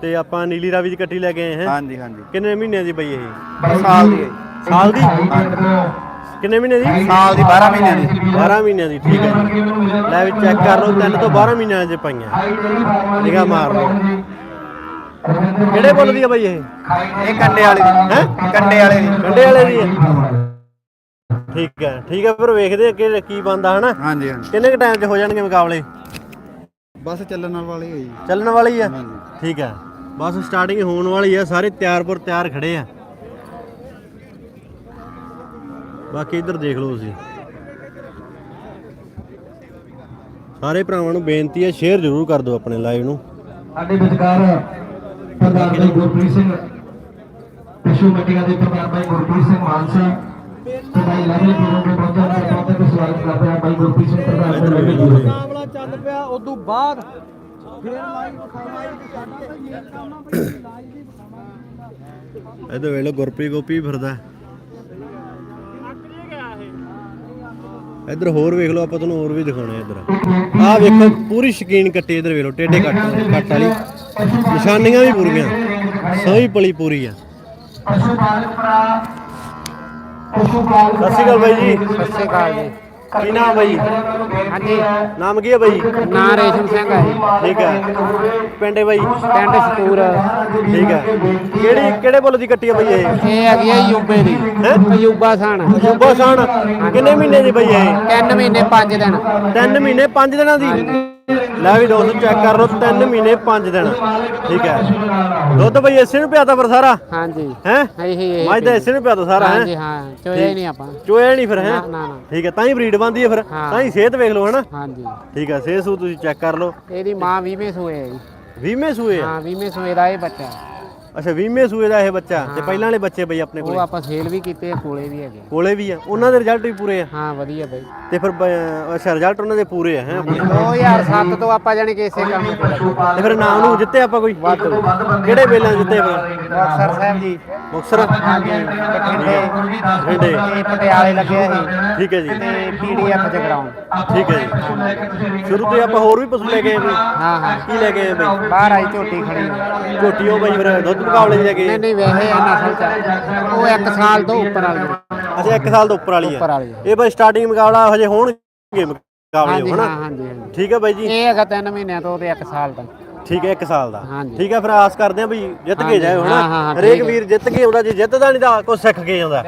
ਤੇ ਆਪਾਂ ਨੀਲੀ ਰਾਵੀ ਦੀ ਕੱਟੀ ਲੈ ਕੇ ਆਏ ਹਾਂ? ਹਾਂਜੀ ਹਾਂਜੀ। ਕਿੰਨੇ ਮਹੀਨਿਆਂ ਦੀ ਬਈ ਇਹ? ਸਾਲ ਦੀ ਹੈ ਸਾਲ ਦੀ? ਕਿੰਨੇ ਮਹੀਨੇ ਦੀ? ਸਾਲ ਦੀ 12 ਮਹੀਨਿਆਂ ਦੀ। 12 ਮਹੀਨਿਆਂ ਦੀ ਠੀਕ ਹੈ। ਲੈ ਵੀ ਚੈੱਕ ਕਰ ਲਓ ਤਿੰਨ ਤੋਂ 12 ਮਹੀਨਿਆਂ ਦੇ ਪਈਆਂ। ਨਿਗਾਹ ਮਾਰ ਲਓ। ਕਿਹੜੇ ਬੁੱਲ ਦੀ ਆ ਬਈ ਇਹ? ਇਹ ਕੰਡੇ ਵਾਲੇ ਦੀ। ਹੈ? ਕੰਡੇ ਵਾਲੇ ਦੀ। ਕੰਡੇ ਵਾਲੇ ਦੀ ਹੈ ਠੀਕ ਹੈ ਠੀਕ ਹੈ ਫਿਰ ਵੇਖਦੇ ਆ ਕਿ ਕੀ ਬੰਦਾ ਹਨਾ? ਹਾਂਜੀ ਹਾਂਜੀ। ਕਿੰਨੇ ਕ ਟਾਈਮ 'ਚ ਹੋ ਜਾਣਗੇ ਮੁਕਾਬਲੇ? ਬਸ ਚੱਲਣ ਵਾਲੀ ਹੈ ਜੀ। ਚੱਲਣ ਵਾਲੀ ਆ? ਠੀਕ ਹੈ। ਬਸ ਸਟਾਰਟਿੰਗ ਹੋਣ ਵਾਲੀ ਆ ਸਾਰੇ ਤਿਆਰ ਪਰ ਤਿਆਰ ਖੜੇ ਆ। ਬਾਕੀ ਇੱਧਰ ਦੇਖ ਲਓ ਤੁਸੀਂ। ਸਾਰੇ ਭਰਾਵਾਂ ਨੂੰ ਬੇਨਤੀ ਹੈ ਸ਼ੇਅਰ ਜ਼ਰੂਰ ਕਰ ਦਿਓ ਆਪਣੇ ਲਾਈਵ ਨੂੰ। ਸਾਡੇ ਵਿਚਕਾਰ ਪ੍ਰਧਾਨ ਭਾਈ ਗੁਰਪ੍ਰੀਤ ਸਿੰਘ ਪਸ਼ੂ ਮੰਡੀਆਂ ਦੇ ਪ੍ਰਧਾਨ ਭਾਈ ਗੁਰਪ੍ਰੀਤ ਸਿੰਘ ਮਾਨਸਾ ਤੇ ਭਾਈ ਲਵਲੀ ਪੀਰੋਂ ਦੇ ਪਹੁੰਚਣ ਤੇ ਪਹੁੰਚਣ ਤੇ ਸਵਾਗਤ ਕਰਦੇ ਹਾਂ। ਭਾਈ ਗੁਰਪ੍ਰੀਤ ਸਿੰਘ ਪ੍ਰਧਾਨ ਲਵਲੀ ਤੁਸੀਂ। ਮਾਮਲਾ ਚੱਲ ਪਿਆ ਉਦੋਂ ਬਾਅਦ ਫਿਰ ਲਾਈਵ ਵਿਖਾਵਾਂਗੇ ਸਾਡਾ ਤਾਂ ਕੰਮ ਆ ਬਈ ਲਾਈਵ ਵਿਖਾਵਾਂਗੇ ਇੱਧਰ ਵੇਖ ਲਓ ਗੁਰਪ੍ਰੀਤ ਗੋਪੀ ਵੀ ਫਿਰਦਾ। ਇੱਧਰ ਹੋਰ ਵੇਖ ਲਓ ਆਪਾਂ ਤੁਹਾਨੂੰ ਹੋਰ ਵੀ ਦਿਖਾਉਣੇ ਆ ਇੱਧਰ। ਆਹ ਵੇਖੋ ਪੂਰੀ ਸ਼ਕੀਨ ਕੱਟੀ ਇੱਧਰ ਵੇਖ ਲਓ ਟੇਡੇ ਕੱਟ ਕੱਟ ਵਾਲੀ। ਨਿਸ਼ਾਨੀਆਂ ਵੀ ਪੂਰੀਆਂ ਸਹੀ ਪਲੀ ਪੂਰੀ ਆ। ਪਸ਼ੂ ਪਾਲਕ ਭਰਾ ਪਸ਼ੂ ਪਾਲਕ ਸਤਿ ਸ਼੍ਰੀ ਅਕਾਲ ਬਾਈ ਜੀ। ਸਤਿ ਸ਼੍ਰੀ ਅਕਾਲ ਜੀ। ਕੀ ਨਾਮ ਬਾਈ ਹਾਂਜੀ। ਨਾਮ ਕੀ ਹੈ ਬਾਈ? ਨਾਂ ਰੇਸ਼ਮ ਸਿੰਘ ਹੈ ਜੀ। ਠੀਕ ਹੈ। ਪਿੰਡ ਹੈ ਬਾਈ? ਪਿੰਡ ਸ਼ਤੂਰ। ਠੀਕ ਹੈ। ਕਿਹੜੀ ਕਿਹੜੇ ਬੁੱਲ ਦੀ ਕੱਟੀ ਹੈ ਬਾਈ ਇਹ? ਇਹ ਹੈਗੀ ਹੈ ਯੂਬੇ ਦੀ। ਹੈਂ? ਅਯੂਬਾ ਸਾਨ ਅਜੂਬਾ ਸਾਣ ਕਿੰਨੇ ਮਹੀਨੇ ਦੀ ਬਾਈ ਇਹ? 3 ਮਹੀਨੇ 5 ਦਿਨ। ਤਿੰਨ ਮਹੀਨੇ 5 ਦਿਨਾਂ ਦੀ? ਲੈ ਵੀ ਦੋਸਤੋ ਚੈੱਕ ਕਰ ਲਓ ਤਿੰਨ ਮਹੀਨੇ 5 ਦਿਨ। ਠੀਕ ਹੈ। ਦੁੱਧ ਬਈ ਇਸੇ ਨੂੰ ਪਿਆਤਾ ਫਿਰ ਸਾਰਾ? ਹਾਂਜੀ। ਹੈ? ਇਹੀ ਮੱਝ ਦਾ ਇਸੇ ਨੂੰ ਪਿਆਤਾ ਸਾਰਾ ਹਾਂਜੀ ਹੈ? ਹਾਂ ਚੋਏ ਨਹੀਂ ਆਪਾਂ। ਚੋਇਆ ਨਹੀਂ ਫਿਰ ਹੈ? ਨਾ ਨਾ ਠੀਕ ਹੈ ਤਾਂ ਹੀ ਬਰੀਡ ਬੰਦੀ ਹੈ ਫਿਰ। ਹਾਂ। ਤਾਂ ਹੀ ਸਿਹਤ ਵੇਖ ਲਓ ਹਨਾ? ਹਾਂਜੀ। ਠੀਕ ਹੈ ਸਿਹਤ ਸੂ ਤੁਸੀਂ ਚੈੱਕ ਕਰ ਲਓ। ਇਹਦੀ ਮਾਂ 20ਵੇਂ ਸੂਏ ਹੈ ਜੀ। 20ਵੇਂ ਸੂਏ ਆ? ਹਾਂ 20ਵੇਂ ਸੂਏ ਦਾ ਇਹ ਬੱਚਾ। ਅੱਛਾ 20ਵੇਂ ਸੂਏ ਦਾ ਇਹ ਬੱਚਾ ਤੇ ਪਹਿਲਾਂ ਵਾਲੇ ਬੱਚੇ ਬਈ ਆਪਣੇ ਉਹ ਕੋਲੇ? ਆਪਾਂ ਸੇਲ ਵੀ ਕੀਤੇ ਆ, ਕੋਲੇ ਵੀ ਹੈਗੇ ਕੋਲੇ ਵੀ ਆ? ਉਹਨਾਂ ਦੇ ਰਿਜ਼ਲਟ ਵੀ ਪੂਰੇ ਆ? ਹਾਂ ਵਧੀਆ ਬਈ। ਤੇ ਫਿਰ ਬ- ਅੱਛਾ ਰਿਜ਼ਲਟ ਉਹਨਾਂ ਦੇ ਪੂਰੇ ਆ ਹੈ? ਆਪਣੇ 2007 ਤੋਂ ਆਪਾਂ ਜਾਣੀ ਕਿ ਇਸੇ ਕੰਮ ਤੇ ਲੱਗੇ। ਤੇ ਫਿਰ ਨਾਮ ਨੂੰ ਜਿੱਤੇ ਆਪਾਂ ਕੋਈ? ਕਿਹੜੇ ਵੇਲਾਂ ਜਿੱਤੇ ਫਿਰ ਮੁਕਤਸਰ ਸਾਹਿਬ ਜੀ। ਮੁਕਸਰ ਬਠਿੰਡੇ। ਤੇ ਪਟਿਆਲੇ ਲੱਗਿਆ ਸੀ ਠੀਕ ਹੈ ਜੀ। ਤੇ ਪੀਡੀਐਫ ਚ ਗਰਾਊਂਡ ਠੀਕ ਹੈ ਜੀ। ਸ਼ੁਰੂ ਤੋਂ ਹੀ ਆਪਾਂ ਹੋਰ ਵੀ ਪਸ਼ੂ ਲੈ ਕੇ ਆਏ ਹਾਂ ਹਾਂ। ਕੀ ਲੈ ਕੇ ਆਏ ਬਈ? ਬਾਹਰ ਆਈ ਝੋਟੀ ਖੜੀ। ਝੋਟੀ ਉਹ ਬਈ ਫਿਰ ਦੁੱਧ ਮੁਕਾਬਲੇ 'ਚ ਨਹੀਂ। ਨਹੀਂ ਵੈਸੇ ਇਹ ਨਸਲ ਚ ਉਹ 1 ਸਾਲ ਤੋਂ ਉੱਪਰ ਵਾਲੀ ਹੈ। ਅੱਛਾ 1 ਸਾਲ ਤੋਂ ਉੱਪਰ ਵਾਲੀ ਉੱਪਰ ਆ। ਵਾਲੀ। ਇਹ ਬਈ ਸਟਾਰਟਿੰਗ ਮੁਕਾਬਲਾ ਹਜੇ ਹੋਣਗੇ ਮੁਕਾਬਲੇ ਹਾਂਜੀ ਉਹ, ਹਾਂ ਹਨਾ ਹਾਂਜੀ ਹਾਂਜੀ। ਠੀਕ ਹੈ ਬਾਈ ਜੀ। ਇਹ ਹੈਗਾ 3 ਮਹੀਨਿਆਂ ਤੋਂ ਤੇ 1 ਸਾਲ ਤੱਕ ਠੀਕ ਹੈ 1 ਸਾਲ ਦਾ। ਹਾਂਜੀ। ਠੀਕ ਹੈ ਫਿਰ ਆਸ ਕਰਦੇ ਆ ਵੀ ਜਿੱਤ ਕੇ ਹਾਂਜੀ, ਜਾਇਓ ਹਾਂ, ਹਾਂ, ਹਨਾ? ਹਾਂ, ਹਰੇਕ ਠੀਕ ਹੈ। ਵੀਰ ਜਿੱਤ ਕੇ ਆਉਂਦਾ ਜੇ ਜਿੱਤਦਾ ਨਹੀਂ ਤਾਂ ਕੁਝ ਸਿੱਖ ਕੇ ਆਉਂਦਾ।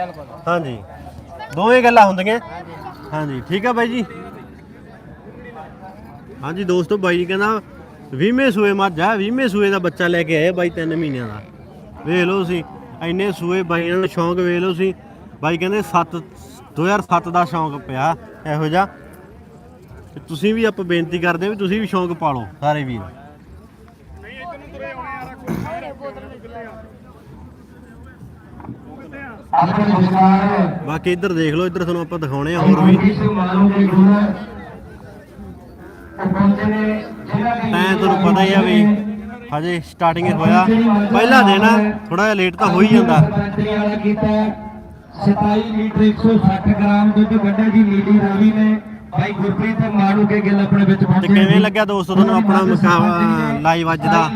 ਹਾਂਜੀ। ਦੋਵੇਂ ਗੱਲਾਂ ਹੁੰਦੀਆਂ। ਹਾਂਜੀ। ਠੀਕ ਹੈ ਬਾਈ ਜੀ। ਹਾਂਜੀ ਦੋਸਤੋ ਬਾਈ ਜੀ ਕਹਿੰਦਾ 20ਵੇਂ ਸੂਏ ਮੱਝ ਆ 20ਵੇਂ ਸੂਏ ਦਾ ਬੱਚਾ ਲੈ ਕੇ ਆਏ ਬਾਈ 3 ਮਹੀਨਿਆਂ ਦਾ। ਵੇਖ ਲਓ ਤੁਸੀਂ, ਇੰਨੇ ਸੂਏ ਬਾਈ ਨਾਲ ਸ਼ੌਂਕ ਵੇਖ ਲਓ ਤੁਸੀਂ। ਬਾਈ ਕਹਿੰਦੇ 7 2007 ਦਾ ਸ਼ੌਂਕ ਪਿਆ ਇਹੋ ਜਿਹਾ। ਤੇ ਤੁਸੀਂ ਵੀ ਆਪਾਂ ਬੇਨਤੀ ਕਰਦੇ ਹਾਂ ਵੀ ਤੁਸੀਂ ਵੀ ਸ਼ੌਂਕ ਪਾਲੋ ਸਾਰੇ ਵੀਰ। ਬਾਕੀ ਇੱਧਰ ਦੇਖ ਲਓ, ਇੱਧਰ ਤੁਹਾਨੂੰ ਆਪਾਂ ਦਿਖਾਉਣੇ ਆ ਹੋਰ ਵੀ। ਐ ਤੁਹਾਨੂੰ ਪਤਾ ਹੀ ਆ ਵੀ ਹਜੇ ਸਟਾਰਟਿੰਗ ਹੀ ਹੋਇਆ। ਪਹਿਲਾ ਦਿਨ ਆ ਥੋੜਾ ਜਿਹਾ ਲੇਟ ਤਾਂ ਹੋ ਹੀ ਜਾਂਦਾ। ਬੈਟਰੀ ਵਾਲਾ ਕੀਤਾ 27 ਲੀਟਰ 160 ਗ੍ਰਾਮ ਦੁੱਧ ਕੱਢਿਆ ਜੀ ਨੀਲੀ ਰਾਵੀ ਨੇ। ਭਾਈ ਗੁਰਪ੍ਰੀਤ ਸਿੰਘ ਮਾਨੂ ਕੇ ਗਿੱਲ ਆਪਣੇ ਵਿੱਚ ਤੇ ਪਹੁੰਚੇ ਕਿਵੇਂ ਲੱਗਿਆ ਦੋਸਤੋ ਤੁਹਾਨੂੰ ਆਪਣਾ ਮੁਕਾਬਲਾ ਲਾਈਵ ਅੱਜ ਦਾ?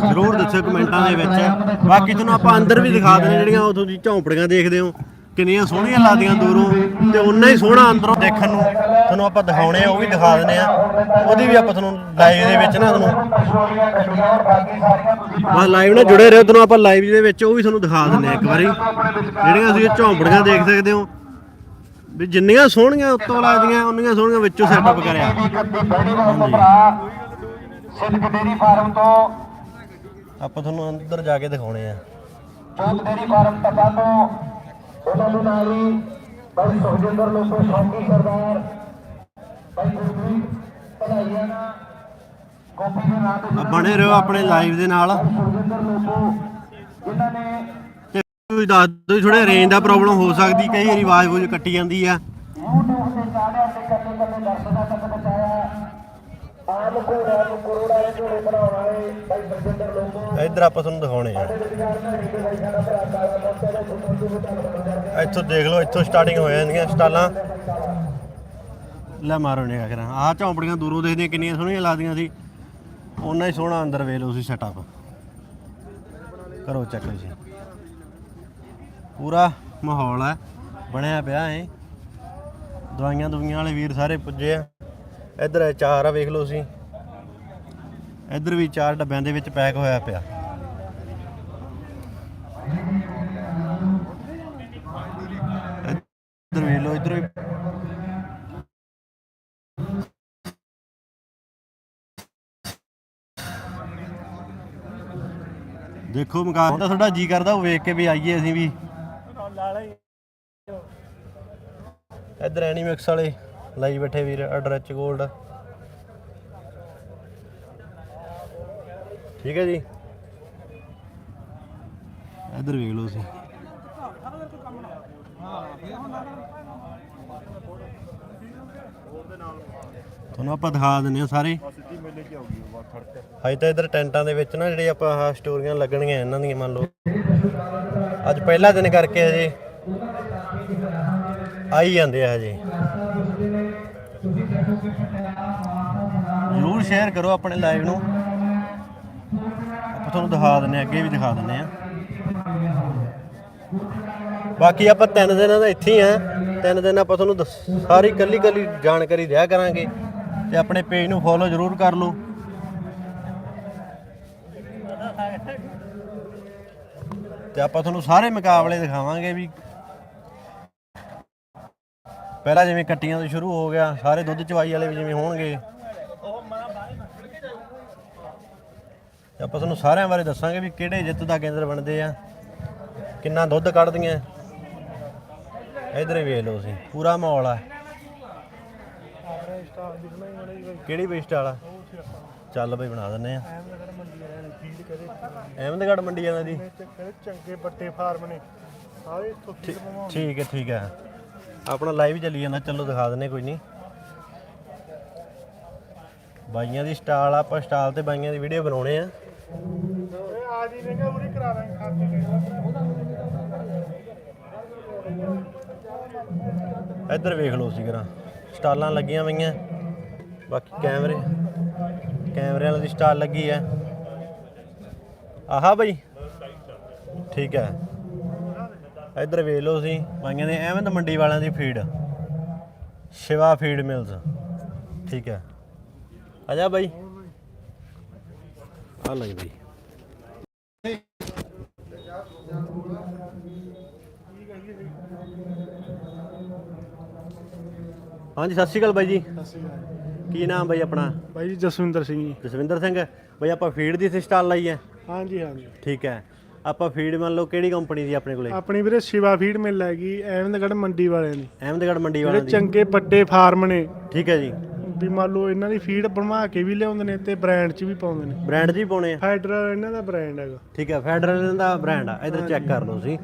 ਜ਼ਰੂਰ ਦੱਸਿਓ ਕਮੈਂਟਾਂ ਦੇ ਵਿੱਚ। ਬਾਕੀ ਤੁਹਾਨੂੰ ਆਪਾਂ ਅੰਦਰ ਵੀ ਦਿਖਾ ਦਿੰਦੇ ਜਿਹੜੀਆਂ ਉਥੋਂ ਦੀ ਝੌਂਪੜੀਆਂ ਦੇਖਦੇ ਹੋ। ਕਿੰਨੀਆਂ ਸੋਹਣੀਆਂ ਲੱਗਦੀਆਂ ਦੂਰੋਂ ਤੇ ਉਨਾ ਹੀ ਸੋਹਣਾ ਅੰਦਰੋਂ ਦੇਖਣ ਨੂੰ। ਤੁਹਾਨੂੰ ਆਪਾਂ ਦਿਖਾਉਣੇ ਆ ਉਹ ਵੀ ਦਿਖਾ ਦਿੰਦੇ ਆ। ਉਹਦੀ ਵੀ ਆਪਾਂ ਤੁਹਾਨੂੰ ਲਾਈਵ ਦੇ ਵਿੱਚ ਨਾ ਤੁਹਾਨੂੰ ਬਸ ਲਾਈਵ ਨਾਲ ਜੁੜੇ ਰਹੋ ਤੁਹਾਨੂੰ ਆਪਾਂ ਲਾਈਵ ਦੇ ਵਿੱਚ ਉਹ ਵੀ ਤੁਹਾਨੂੰ ਦਿਖਾ ਦਿੰਦੇ ਆ ਇੱਕ ਵਾਰੀ। ਜਿਹੜੀਆਂ ਤੁਸੀਂ ਝੌਂਪੜੀਆਂ ਦੇਖ ਸਕਦੇ ਹੋ ਵੀ ਜਿੰਨੀਆਂ ਸੋਹਣੀਆਂ ਉੱਤੋਂ ਲੱਗਦੀਆਂ ਉਨੀਆਂ ਸੋਹਣੀਆਂ ਵਿੱਚੋਂ ਸੈਟਅਪ ਕਰਿਆ। ਸਿਲਕ ਡੇਰੀ ਫਾਰਮ ਤੋਂ ਆਪਾਂ ਤੁਹਾਨੂੰ ਅੰਦਰ ਜਾ ਕੇ ਦਿਖਾਉਣੇ ਆ। ਚੌਕ ਡੇਰੀ ਫਾਰਮ ਤੋਂ ਉਹਨਾਂ ਦੇ ਨਾਲ ਹੀ ਭਾਈ ਸੁਖਜਿੰਦਰ ਲੋਕੋ ਸ਼ੌਕੀ ਸਰਦਾਰ ਭਾਈ ਗੁਰਪ੍ਰੀਤ ਭਲਾਈਆ ਨਾ ਗੋਪੀ ਦੇ ਨਾਂ ਤੇ ਬਣੇ ਰਹੋ ਆਪਣੇ ਲਾਈਵ ਦੇ ਨਾਲ। ਸੁਖਜਿੰਦਰ ਲੋਕੋ ਜਿਨ੍ਹਾਂ ਨੇ ਤੇ ਤੁਸੀਂ ਦੱਸ ਦਿਓ ਥੋੜੇ ਰੇਂਜ ਦਾ ਪ੍ਰੋਬਲਮ ਹੋ ਸਕਦੀ ਕਈ ਵਾਰੀ ਆਵਾਜ਼ ਬੂਝ ਕੱਟੀ ਜਾਂਦੀ ਆ। YouTube ਤੇ ਚਾੜਿਆ ਤੇ ਕੱਲੇ ਕੱਲੇ ਦਰਸ਼ਕਾਂ ਤੱਕ ਪਹੁੰਚਾਇਆ। ਆਮ ਕੋੜਾ ਨੂੰ ਕਰੋੜਾ ਦੇ ਝੋਲੇ ਬਣਾਉਣ ਵਾਲੇ ਭਾਈ ਸੁਖਜਿੰਦਰ ਲੋਕੋ ਇੱਧਰ ਆਪਾਂ ਤੁਹਾਨੂੰ ਦਿਖਾਉਣੇ ਆ। ਇੱਥੋਂ ਦੇਖ ਲਓ ਇੱਥੋਂ ਸਟਾਰਟਿੰਗ ਹੋ ਜਾਂਦੀਆਂ ਸਟਾਲਾਂ। ਲੈ ਮਾਰੋ ਨੇ ਕਰਾਂ। ਆਹ ਝੌਂਪੜੀਆਂ ਦੂਰੋਂ ਦੇਖਦੀਆਂ ਕਿੰਨੀਆਂ ਸੋਹਣੀਆਂ ਲੱਗਦੀਆਂ ਸੀ। ਓਨਾ ਹੀ ਸੋਹਣਾ ਅੰਦਰ ਵੇਖ ਲਓ ਤੁਸੀਂ ਸੈਟਅਪ ਕਰੋ ਚੈੱਕ ਜੀ ਪੂਰਾ ਮਾਹੌਲ ਹੈ ਬਣਿਆ ਪਿਆ ਹੈ ਦਵਾਈਆਂ ਦੁਨੀਆਂ ਵਾਲੇ ਵੀਰ ਸਾਰੇ ਪੁੱਜੇ ਆ। ਇੱਧਰ ਚਾਰ ਆ, ਵੇਖ ਲਓ ਤੁਸੀਂ। ਇੱਧਰ ਵੀ ਚਾਰ ਡੱਬਿਆਂ ਦੇ ਵਿੱਚ ਪੈਕ ਹੋਇਆ ਪਿਆ। ਇੱਧਰ ਵੇਖ ਲਓ, ਇੱਧਰ ਵੀ ਦੇਖੋ ਮਕਾਨ ਤਾਂ ਤੁਹਾਡਾ ਜੀ ਕਰਦਾ, ਉਹ ਵੇਖ ਕੇ ਵੀ ਆਈਏ ਅਸੀਂ ਵੀ। ਇੱਧਰ ਐਨੀਮੈਕਸ ਵਾਲੇ। ਲਾਈ ਬੈਠੇ ਵੀਰ ਅਡਰਚ 골ਡ ਠੀਕ ਹੈ ਜੀ। ਇੱਧਰ ਵੇਖ ਲਓ ਤੁਸੀਂ। ਤੁਹਾਨੂੰ ਆਪਾਂ ਦਿਖਾ ਦਿੰਨੇ ਆ ਸਾਰੇ। ਹਜੇ ਤਾਂ ਇੱਧਰ ਟੈਂਟਾਂ ਦੇ ਵਿੱਚ ਨਾ ਜਿਹੜੇ ਆਪਾਂ ਆਹ ਸਟੋਰੀਆਂ ਲੱਗਣਗੀਆਂ ਇਹਨਾਂ ਦੀਆਂ ਮੰਨ ਲਓ। ਅੱਜ ਪਹਿਲਾ ਦਿਨ ਕਰਕੇ ਹਜੇ ਆਈ ਜਾਂਦੇ ਆ ਹਜੇ। ਜ਼ਰੂਰ ਸ਼ੇਅਰ ਕਰੋ ਆਪਣੇ ਲਾਈਵ ਨੂੰ। ਆਪਾਂ ਤੁਹਾਨੂੰ ਦਿਖਾ ਦਿੰਨੇ ਆ ਅੱਗੇ ਵੀ ਦਿਖਾ ਦਿੰਨੇ ਆ ਬਾਕੀ ਆਪਾਂ ਤਿੰਨ ਦਿਨਾਂ ਦਾ ਇੱਥੇ ਹੀ ਆ ਤਿੰਨ ਦਿਨ ਆਪਾਂ ਤੁਹਾਨੂੰ ਸਾਰੀ ਕੱਲੀ ਕੱਲੀ ਜਾਣਕਾਰੀ ਦਿਆ ਕਰਾਂਗੇ। ਤੇ ਆਪਣੇ ਪੇਜ ਨੂੰ ਫੋਲੋ ਜ਼ਰੂਰ ਕਰ ਲਓ। ਤੇ ਆਪਾਂ ਤੁਹਾਨੂੰ ਸਾਰੇ ਮੁਕਾਬਲੇ ਦਿਖਾਵਾਂਗੇ ਵੀ ਪਹਿਲਾਂ ਜਿਵੇਂ ਕੱਟੀਆਂ ਤੋਂ ਸ਼ੁਰੂ ਹੋ ਗਿਆ, ਸਾਰੇ ਦੁੱਧ ਚਵਾਈ ਵਾਲੇ ਵੀ ਜਿਵੇਂ ਹੋਣਗੇ। ਤੇ ਆਪਾਂ ਤੁਹਾਨੂੰ ਸਾਰਿਆਂ ਬਾਰੇ ਦੱਸਾਂਗੇ ਵੀ ਕਿਹੜੇ ਜਿੱਤ ਦਾ ਕੇਂਦਰ ਬਣਦੇ ਆ, ਕਿੰਨਾ ਦੁੱਧ ਕੱਢਦੀਆਂ। ਇਧਰ ਹੀ ਵੇਖ ਲਓ ਤੁਸੀਂ, ਪੂਰਾ ਮਾਹੌਲ ਆ। ਕਿਹੜੀ ਬੇਸਟ ਵਾਲਾ? ਚੱਲ ਬਈ ਬਣਾ ਦਿੰਨੇ ਆ। ਅਹਿਮਦਗੜ ਮੰਡੀ ਵਾਲਾ ਦੀ। ਚੰਗੇ ਵੱਡੇ ਫਾਰਮ ਨੇ ਸਾਰੇ ਠੀਕ ਹੈ ਠੀਕ ਹੈ। ਆਪਣਾ ਲਾਈਵ ਚੱਲੀ ਜਾਂਦਾ, ਚਲੋ ਦਿਖਾ ਦਿੰਨੇ ਕੋਈ ਨਹੀਂ। ਬਾਈਆਂ ਦੀ ਸਟਾਲ ਆਪਾਂ ਸਟਾਲ ਤੇ ਬਾਈਆਂ ਦੀ ਵੀਡੀਓ ਬਣਾਉਣੇ ਆ। ਆ ਜੀ ਨੇ ਉਰੀ ਕਰਾ ਦਾਂਗੇ ਖਾਤੇ ਇੱਧਰ ਵੇਖ ਲਓ ਸੀ ਕਰਾਂ। ਸਟਾਲਾਂ ਲੱਗੀਆਂ ਪਈਆਂ। ਬਾਕੀ ਕੈਮਰੇ ਕੈਮਰਿਆਂ ਦੀ ਸਟਾਲ ਲੱਗੀ ਹੈ। ਆਹਾ ਬਈ। ਠੀਕ ਹੈ। ਇੱਧਰ ਵੇਖ ਲਓ ਸੀ। ਬਾਈਆਂ ਦੇ ਅਹਿਮਦ ਮੰਡੀ ਵਾਲਿਆਂ ਦੀ ਫੀਡ ਸ਼ਿਵਾ ਫੀਡ ਮਿਲਸ ਠੀਕ ਹੈ। ਆ ਜਾ ਬਾਈ। ਆ ਲੈ ਬਈ। ਹਾਂਜੀ ਸਤਿ ਸ਼੍ਰੀ ਅਕਾਲ ਬਾਈ ਜੀ। ਕੀ ਨਾਮ ਬਾਈ ਆਪਣਾ? ਬਾਈ ਜੀ ਜਸਵਿੰਦਰ ਸਿੰਘ ਜੀ। ਜਸਵਿੰਦਰ ਸਿੰਘ ਬਾਈ ਆਪਾਂ ਫੀਡ ਦੀ ਇੱਥੇ ਸਟਾਲ ਲਾਈ ਹੈ। ਹਾਂਜੀ ਹਾਂਜੀ। ਠੀਕ ਹੈ। ਆਪਾਂ ਫੀਡ ਮੰਨ ਲਓ ਕਿਹੜੀ ਕੰਪਨੀ ਦੀ ਆਪਣੇ ਕੋਲੇ? ਆਪਣੀ ਵੀਰੇ ਸ਼ਿਵਾ ਫੀਡ ਮਿਲ ਹੈਗੀ ਅਹਿਮਦਗੜ੍ਹ ਮੰਡੀ ਵਾਲਿਆਂ ਦੀ। ਅਹਿਮਦਗੜ ਮੰਡੀ ਵਾਲਿਆਂ ਦੀ। ਚੰਗੇ ਵੱਡੇ ਫਾਰਮ ਨੇ। ਠੀਕ ਹੈ ਜੀ। ਵੀ ਮੰਨ ਲਓ ਇਹਨਾਂ ਦੀ ਫੀਡ ਬਣਵਾ ਕੇ ਵੀ ਲਿਆਉਂਦੇ ਨੇ ਤੇ ਬ੍ਰਾਂਡ 'ਚ ਵੀ ਪਾਉਂਦੇ ਨੇ। ਬ੍ਰਾਂਡ ਜੀ ਪਾਉਣੇ ਆ? ਫੈਡਰਲ ਇਹਨਾਂ ਦਾ ਬ੍ਰਾਂਡ ਹੈਗਾ। ਠੀਕ ਹੈ ਫੈਡਰਲ ਦਾ ਬ੍ਰਾਂਡ ਆ। ਇਧਰ ਚੈੱਕ ਕਰ ਲਓ ਤੁਸੀਂ।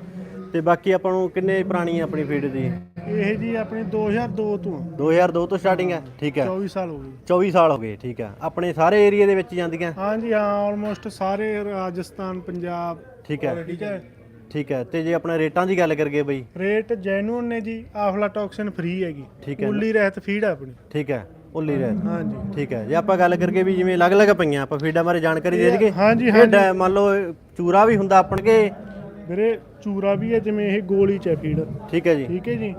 ਤੇ ਬਾਕੀ ਆਪਾਂ ਨੂੰ ਕਿੰਨੇ ਪੁਰਾਣੀ ਆ ਆਪਣੀ ਫੀਡ ਦੀ? ਇਹ ਜੀ ਆਪਣੀ 2002 ਤੋਂ ਆ, 2002 ਤੋਂ ਸਟਾਰਟਿੰਗ ਹੈ ਠੀਕ ਹੈ 24 ਸਾਲ ਹੋ ਗਏ। 24 ਸਾਲ ਹੋ ਗਏ ਠੀਕ ਹੈ ਆਪਣੇ ਸਾਰੇ ਏਰੀਆ ਦੇ ਵਿੱਚ ਜਾਂਦੀਆਂ? ਹਾਂਜੀ ਹਾਂ ਆਲਮੋਸਟ ਸਾਰੇ ਰਾਜਸਥਾਨ ਪੰਜਾਬ। ਠੀਕ ਹੈ ਠੀਕ ਹੈ ਠੀਕ ਹੈ ਤੇ ਜੇ ਆਪਣਾ ਰੇਟਾਂ ਦੀ ਗੱਲ ਕਰਗੇ ਬਈ? ਰੇਟ ਜੈਨੂਨ ਨੇ ਜੀ ਆਫਲਾਟੌਕਸਿਨ ਫ੍ਰੀ ਹੈਗੀ। ਠੀਕ ਹੈ। ਉੱਲੀ ਰਹਿਤ ਫੀਡ ਆ ਆਪਣੀ। ਠੀਕ ਹੈ ਉੱਲੀ ਰਹਿਤ ਹਾਂਜੀ। ਠੀਕ ਹੈ। ਜੇ ਆਪਾਂ ਗੱਲ ਕਰਕੇ ਵੀ ਜਿਵੇਂ ਅਲੱਗ-ਅਲੱਗ ਪਈਆਂ ਆਪਾਂ ਫੀਡਾਂ ਬਾਰੇ ਜਾਣਕਾਰੀ ਦੇ ਦਈਏ। ਹਾਂਜੀ, ਇਹ। ਡ- ਮੰਨ ਲਓ ਚੂਰਾ ਵੀ ਹੁੰਦਾ ਆਪਣ ਕੇ। ਵੀਰੇ ਚੂਰਾ ਵੀ ਹੈ ਜਿਵੇਂ ਇਹ ਗੋਲੀ ਚ ਹੈ ਫੀਡ। ਠੀਕ ਹੈ ਜੀ। ਠੀਕ ਹੈ ਜੀ।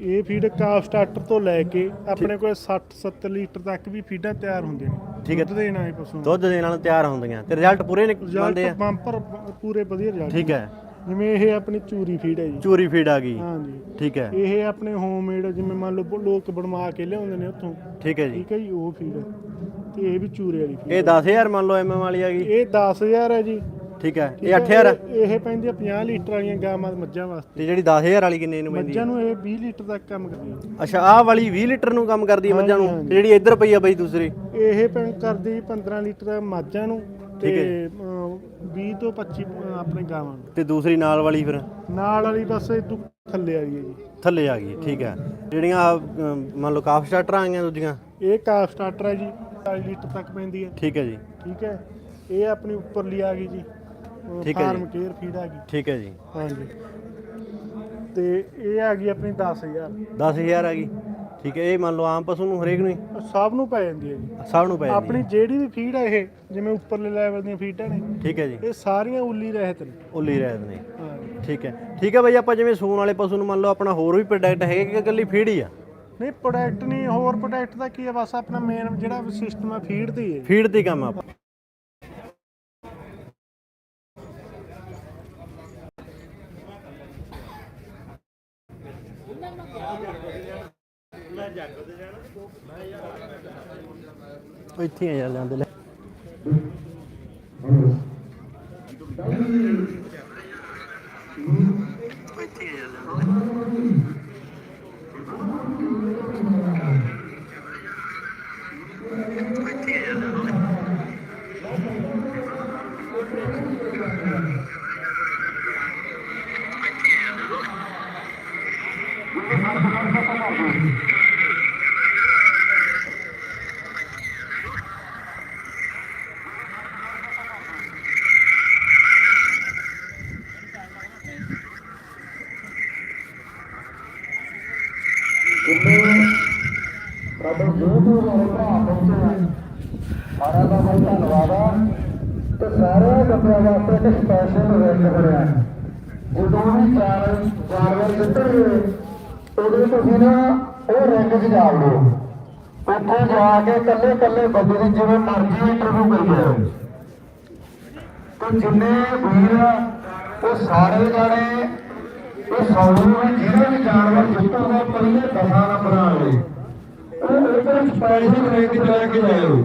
ਇਹ ਫੀਡ ਕਾਫ ਸਟਾਰਟਰ ਤੋਂ ਲੈ ਕੇ ਆਪਣੇ ਕੋਲ 60 70 ਲੀਟਰ ਤੱਕ ਵੀ ਫੀਡਾਂ ਤਿਆਰ ਹੁੰਦੀਆਂ ਨੇ। ਠੀਕ ਹੈ। ਦੁੱਧ ਦੇਣ ਵਾਲੇ ਪਸ਼ੂ ਦੁੱਧ ਦੇ ਨਾਲ ਤਿਆਰ ਹੁੰਦੀਆਂ। ਤੇ ਰਿਜ਼ਲਟ ਪੂਰੇ ਨਿਕਲਦੇ ਰਿਜ਼ਲਟ ਆ। ਬੰਪਰ ਪੂਰੇ ਵਧੀਆ ਰਿਜ਼ਲਟ ਠੀਕ ਹੈ। ਜਿਵੇਂ ਇਹ ਆਪਣੀ ਚੂਰੀ ਫੀਡ ਹੈ ਜੀ। ਚੂਰੀ ਫੀਡ ਆ ਗਈ। ਹਾਂਜੀ। ਠੀਕ ਹੈ। ਇਹ ਆਪਣੇ ਹੋਮਮੇਡ ਜਿਵੇਂ ਮੰਨ ਲਓ ਲੋਕ ਬਣਵਾ ਕੇ ਲਿਆਉਂਦੇ ਨੇ ਉੱਥੋਂ। ਠੀਕ ਹੈ ਜੀ। ਠੀਕ ਹੈ ਜੀ ਉਹ ਫੀਡ ਤੇ ਇਹ ਵੀ ਚੂਰੇ ਵਾਲੀ ਫੀਡ ਇਹ 10000 ਮੰਨ ਲਓ ਐਮਐਮ ਵਾਲੀ ਆ ਗਈ। ਇਹ 10000 ਹੈ ਜੀ। ਠੀਕ ਹੈ। ਇਹ ਹੈ, 8000 ਇਹ- ਪੈਂਦੀ ਆ 50 ਲੀਟਰ ਵਾਲੀਆਂ ਗਾਵਾਂ ਮੱਝਾਂ ਵਾਸਤੇ। ਤੇ ਜਿਹੜੀ 10000 ਵਾਲੀ ਕਿੰਨੇ ਨੂੰ ਪੈਂਦੀ ਮੱਝਾਂ ਨੂੰ ਇਹ 20 ਲੀਟਰ ਤੱਕ ਕੰਮ ਕਰਦੀ ਹੈ। ਅੱਛਾ ਆਹ ਵਾਲੀ 20 ਲੀਟਰ ਨੂੰ ਕੰਮ ਕਰਦੀ ਹੈ ਮੱਝਾਂ ਨੂੰ? ਜਿਹੜੀ ਇੱਧਰ ਪਈ ਆ ਬਈ ਦੂਸਰੀ? ਇਹ ਪੈਂ ਕਰਦੀ 15 ਲੀਟਰ ਮੱਝਾਂ ਨੂੰ। ਤੇ ਠੀਕ ਅਮ, 20 ਤੋਂ 25 ਅ, ਆਪਣੇ ਗਾਵਾਂ ਨੂੰ। ਤੇ ਦੂਸਰੀ ਨਾਲ ਵਾਲੀ ਫਿਰ? ਨਾਲ ਵਾਲੀ ਬਸ ਇਹ ਤੋਂ ਥੱਲੇ ਵਾਲੀ ਹੈ ਜੀ। ਥੱਲੇ ਆ ਗਈ ਠੀਕ ਹੈ। ਜਿਹੜੀਆਂ ਆਹ, ਅਮ, ਮੰਨ ਲਓ ਕਾਫ ਸਟਾਰਟਰ ਆਈਆਂ ਦੂਜੀਆਂ? ਇਹ ਕਾਫ ਸਟਾਰਟਰ ਹੈ ਜੀ 40 ਲੀਟਰ ਤੱਕ ਪੈਂਦੀ ਹੈ। ਠੀਕ ਹੈ ਜੀ। ਠੀਕ ਹੈ। ਇਹ ਆਪਣੀ ਉੱਪਰਲੀ ਆ ਗਈ ਜੀ। ਠੀਕ ਹੈ ਜੀ। ਫਾਰਮ ਕੇਅਰ ਫੀਡ ਆ ਗਈ। ਠੀਕ ਹੈ ਜੀ। ਹਾਂਜੀ। ਤੇ ਇਹ ਆ ਗਈ ਆਪਣੀ 10000 10000 ਆ ਗਈ। ਠੀਕ ਹੈ ਇਹ ਮੰਨ ਲਓ ਆਮ ਪਸ਼ੂ ਨੂੰ ਹਰੇਕ ਨੂੰ ਹੀ? ਸਭ ਨੂੰ ਪੈ ਜਾਂਦੀ ਹੈ ਜੀ। ਸਭ ਨੂੰ ਪੈ ਜਾਂਦੀ ਆਪਣੀ ਜਿਹੜੀ ਵੀ ਫੀਡ ਹੈ ਇਹ ਜਿਵੇਂ ਉੱਪਰਲੇ ਲੈਵਲ ਦੀਆਂ ਫੀਡਾਂ ਨੇ। ਠੀਕ ਹੈ ਜੀ। ਇਹ ਸਾਰੀਆਂ ਉੱਲੀ ਰਹਿਤ ਨੇ। ਉੱਲੀ ਰਹਿਤ ਨੇ। ਹਾਂ। ਠੀਕ ਹੈ। ਠੀਕ ਹੈ ਬਾਈ ਆਪਾਂ ਜਿਵੇਂ ਸੂਣ ਵਾਲੇ ਪਸ਼ੂ ਨੂੰ ਮੰਨ ਲਓ ਆਪਣਾ ਹੋਰ ਵੀ ਪ੍ਰੋਡਕਟ ਹੈਗੇ ਕਿ ਇਕੱਲੀ ਫੀਡ ਹੀ ਆ? ਨਹੀਂ ਪ੍ਰੋਡਕਟ ਨਹੀਂ ਹੋਰ ਪ੍ਰੋਡਕਟ ਦਾ ਕੀ ਹੈ ਬਸ ਆਪਣਾ ਮੇਨ ਜਿਹੜਾ ਸਿਸਟਮ ਹੈ ਫੀਡ ਤੇ ਹੀ ਫੀਡ ਤੇ ਹੀ ਕੰਮ ਆ ਆਪਣਾ। ਇੱਥੇ ਆ ਯਾਰ ਜਾਂਦੇ ਲੈ। ਸਾਡੇ ਜੋ ਜੋ ਮੇਰੇ ਭਰਾ ਪਹੁੰਚੇ ਹਨ ਸਾਰਿਆਂ ਦਾ ਬਹੁਤ ਧੰਨਵਾਦ ਆ ਤੇ ਸਾਰੇ ਬੰਦਿਆਂ ਵਾਸਤੇ ਇੱਕ ਸਪੈਸ਼ਲ ਰੈਕ ਬਣਿਆ ਜਦੋਂ ਵੀ ਚਾਰ ਜਾਨਵਰ ਜਿੱਤਣਗੇ ਉਦੋਂ ਤੁਸੀਂ ਨਾ ਉਹ ਰੈਂਕ 'ਚ ਜਾ ਵੜੋ ਉੱਥੇ ਜਾ ਕੇ ਇਕੱਲੇ ਕੱਲੇ ਬੰਦੇ ਦੀ ਜਿਵੇਂ ਮਰਜ਼ੀ ਇੰਟਰਵਿਊ ਕਰੀ ਜਾਓ ਤੇ ਜਿੰਨੇ ਵੀਰ ਉਹ ਸਾਰੇ ਜਾਣੇ ਉਹ ਸੌਰੂ ਜਿਹੜਾ ਵੀ ਜਾਨਵਰ ਜਿੱਤੂਗਾ, ਪਹਿਲੇ ਦਸਾਂ ਨੰਬਰਾਂ ਵਾਲੇ ਉਹ ਇੱਕ ਸਪੈਸ਼ਲ ਰੈਕ 'ਚ ਲੈ ਕੇ ਜਾਇਓ